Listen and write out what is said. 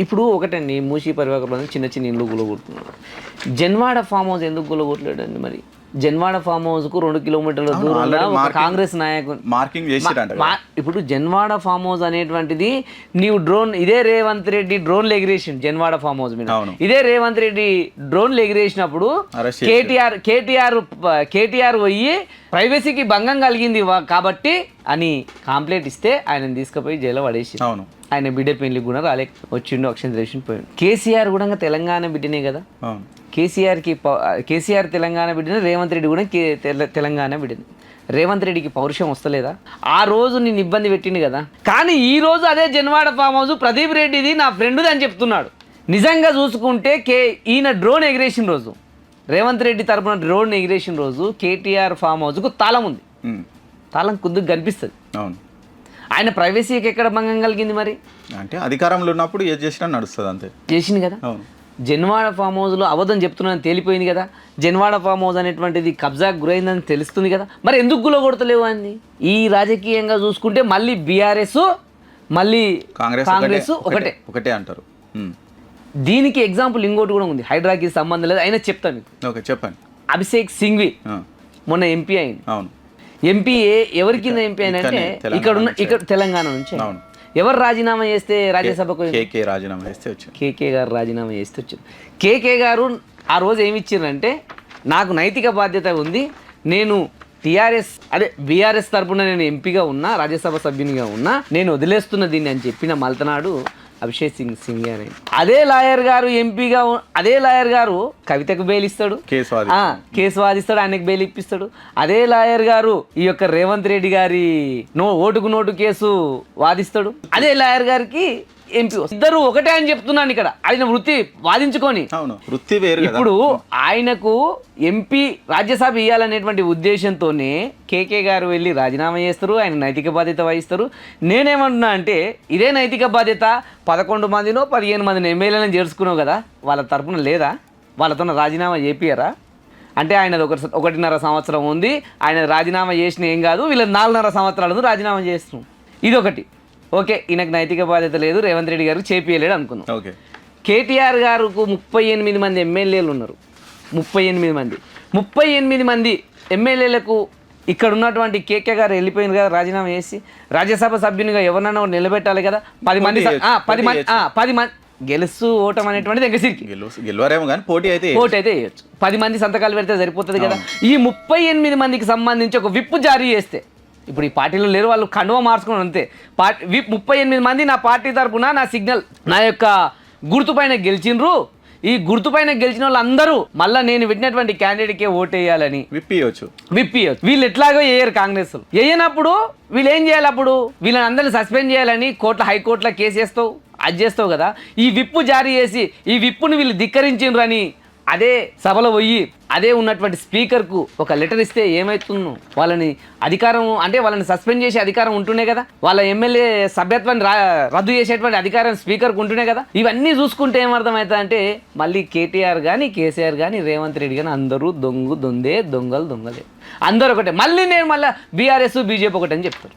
ఇప్పుడు ఒకటండి మూసి పరివాకర్ చిన్న చిన్న ఇల్లు గులగొడుతున్నాడు జన్వాడ ఫామ్ హౌస్ ఎందుకు గులగొట్టలేడండి మరి జన్వాడ ఫామ్ హౌస్కు రెండు కిలోమీటర్ల దూరంలో already ఒక marking- కాంగ్రెస్ నాయకుడు మార్కింగ్ ఇప్పుడు జన్వాడ ఫామ్ హౌస్ అనేటువంటిది నీవు డ్రోన్ ఇదే రేవంత్ రెడ్డి డ్రోన్లు ఎగిరేసిండు జన్వాడ ఫామ్ హౌస్ మీద. ఇదే రేవంత్ రెడ్డి డ్రోన్లు ఎగిరేసినప్పుడు. కేటీఆర్ కేటీఆర్ కేటీఆర్ పోయి ప్రైవసీకి భంగం కలిగింది కాబట్టి అని కాంప్లైంట్ ఇస్తే ఆయన తీసుకుపోయి జైల్లో పడేసి అవును. ఆయన బిడ్డ పెళ్ళి కూడా రాలే. వచ్చిండు అక్షంత రేషన్ పోయిండు. కేసీఆర్ కూడా తెలంగాణ బిడ్డనే కదా. కేసీఆర్కి కేసీఆర్ తెలంగాణ బిడ్డనే రేవంత్ రెడ్డి కూడా తెలంగాణ బిడ్డనే. రేవంత్ రెడ్డికి పౌరుషం వస్తలేదా? ఆ రోజు నేను ఇబ్బంది పెట్టింది కదా. కానీ ఈ రోజు అదే జన్వాడ ఫామ్ హౌస్ ప్రదీప్ రెడ్డిది నా ఫ్రెండ్ది అని చెప్తున్నాడు. నిజంగా చూసుకుంటే కే ఈయన డ్రోన్ ఎగిరేసిన రోజు. రేవంత్ రెడ్డి తరపున డ్రోన్ ఎగిరేసిన రోజు కేటీఆర్ ఫామ్ హౌస్కు తాళం ఉంది. తాళం కొద్దిగా కనిపిస్తుంది. అవును. ఆయన ప్రైవసీకి ఎక్కడ భంగం కలిగింది మరి? అంటే అధికారంలో ఉన్నప్పుడు ఏది చేసినా నడుస్తుంది అంతే. చేసింది కదా? అవును. జన్వాడ ఫామ్ హౌస్లో అబద్ధం చెప్తున్నానని తేలిపోయింది కదా? జన్వాడ ఫామ్ హౌస్ అనేటువంటిది కబ్జాకు గురైందని తెలుస్తుంది కదా? మరి ఎందుకు గుల కొడతలేవు అని ఈ రాజకీయంగా చూసుకుంటే మళ్ళీ బీఆర్ఎస్ మళ్ళీ కాంగ్రెస్ కాంగ్రెస్ ఒకటే. ఒకటే అంటారు. దీనికి ఎగ్జాంపుల్ ఇంకోటి కూడా ఉంది. హైడ్రాకి సంబంధం లేదు. అయినా చెప్తాను మీకు. ఓకే చెప్పండి. అభిషేక్ సింఘ్వి ఆ, మొన్న ఎంపీ అయింది. అవును. ఎంపీ ఎవరి కింద ఎంపీ తెలంగాణ ఇక్కడ ఉన్న. ఇక్కడ తెలంగాణ నుంచి ఎవరు రాజీనామా చేస్తే రాజ్యసభకు కేకే రాజీనామా చేస్తే వచ్చాను కేకే గారు రాజీనామా చేస్తూ వచ్చారు కేకే గారు ఆ రోజు ఏమి ఇచ్చారంటే నాకు నైతిక బాధ్యత ఉంది. నేను టీఆర్ఎస్ అదే బీఆర్ఎస్ తరపున నేను ఎంపీగా ఉన్నా రాజ్యసభ సభ్యునిగా ఉన్నా నేను వదిలేస్తున్న దీన్ని అని చెప్పిన మలతనాడు అభిషేక్ సింగ్ సింగ్ అని. అదే లాయర్ గారు ఎంపీగా అదే లాయర్ గారు కవితకు బెయిల్ ఇస్తాడు కేసు వాదిస్తాడు ఆయనకు బెయిల్ ఇప్పిస్తాడు అదే లాయర్ గారు ఈ యొక్క రేవంత్ రెడ్డి గారి నో ఓటుకు నోటు కేసు వాదిస్తాడు. అదే లాయర్ గారికి ఎంపీ ఇద్దరు ఒకటే అని చెప్తున్నాను ఇక్కడ. ఆయన వృత్తి వాదించుకొని. అవును వృత్తి వేరు కదా. ఇప్పుడు ఆయనకు ఎంపీ రాజ్యసభ ఇవ్వాలనేటువంటి ఉద్దేశంతోనే కేకే గారు వెళ్ళి రాజీనామా చేస్తారు ఆయన నైతిక బాధ్యత వహిస్తారు. నేనేమంటున్నా అంటే ఇదే నైతిక బాధ్యత పదకొండు మందినో పదిహేను మందిని ఎమ్మెల్యేలను చేర్చుకున్నావు కదా వాళ్ళ తరపున లేదా? వాళ్ళతో రాజీనామా చేపియరా? అంటే ఆయనది ఒక ఒకటిన్నర సంవత్సరం ఉంది ఆయన రాజీనామా చేసిన ఏం కాదు వీళ్ళ నాలుగున్నర సంవత్సరాలు రాజీనామా చేస్తున్నాం ఇది ఒకటి ఓకే ఈయనకు నైతిక బాధ్యత లేదు రేవంత్ రెడ్డి గారు చేపియలేడు అనుకుందాం. ఓకే. కేటీఆర్ గారుకు ముప్పై ఎనిమిది మంది ఎమ్మెల్యేలు ఉన్నారు. ముప్పై ఎనిమిది మంది. ముప్పై ఎనిమిది మంది ఎమ్మెల్యేలకు ఇక్కడ ఉన్నటువంటి కేకే గారు వెళ్ళిపోయింది కదా రాజీనామా చేసి రాజ్యసభ సభ్యునిగా ఎవరినైనా నిలబెట్టాలి కదా పది మంది పది మంది ఆ, పది మంది గెలుస్తూ ఓటం అనేటువంటిది ఎంగసిరికి గెలు గెలవరేమో కానీ పోటీ అయితే ఓటు అయితే వేయచ్చు పది మంది సంతకాలు పెడితే సరిపోతుంది కదా. ఈ ముప్పై ఎనిమిది మందికి సంబంధించి ఒక విప్పు జారీ చేస్తే ఇప్పుడు ఈ పార్టీలో లేరు వాళ్ళు కండువ మార్చుకుని అంతే. పార్టీ విప్ ముప్పై ఎనిమిది మంది నా పార్టీ తరపున నా సిగ్నల్ నా యొక్క గుర్తుపైన గెలిచిండ్రు. ఈ గుర్తుపైన గెలిచిన వాళ్ళందరూ మళ్ళీ నేను పెట్టినటువంటి క్యాండిడేట్కే ఓటు వేయాలని విప్పియచ్చు. విప్పి వీళ్ళు ఎట్లాగో వేయరు కాంగ్రెస్ వేయనప్పుడు వీళ్ళు ఏం చేయాలి అప్పుడు? వీళ్ళని అందరిని సస్పెండ్ చేయాలని కోర్టుల హైకోర్టులో కేసు వేస్తావు అది చేస్తావు కదా. ఈ విప్పు జారీ చేసి ఈ విప్పుని వీళ్ళు ధిక్కరించిండ్రు అని అదే సభలో పోయి అదే ఉన్నటువంటి స్పీకర్కు ఒక లెటర్ ఇస్తే ఏమవుతుందో వాళ్ళని అధికారం అంటే వాళ్ళని సస్పెండ్ చేసే అధికారం ఉంటుండే కదా? వాళ్ళ ఎమ్మెల్యే సభ్యత్వాన్ని రద్దు చేసేటువంటి అధికారం స్పీకర్కు ఉంటుండే కదా? ఇవన్నీ చూసుకుంటే ఏమర్థమవుతుంది అంటే మళ్ళీ కేటీఆర్ కానీ కేసీఆర్ కానీ రేవంత్ రెడ్డి కానీ అందరూ దొంగు దొందే దొంగలు దొంగలే. అందరూ ఒకటే మళ్ళీ నేను మళ్ళీ బీఆర్ఎస్ బీజేపీ ఒకటని అని చెప్తారు.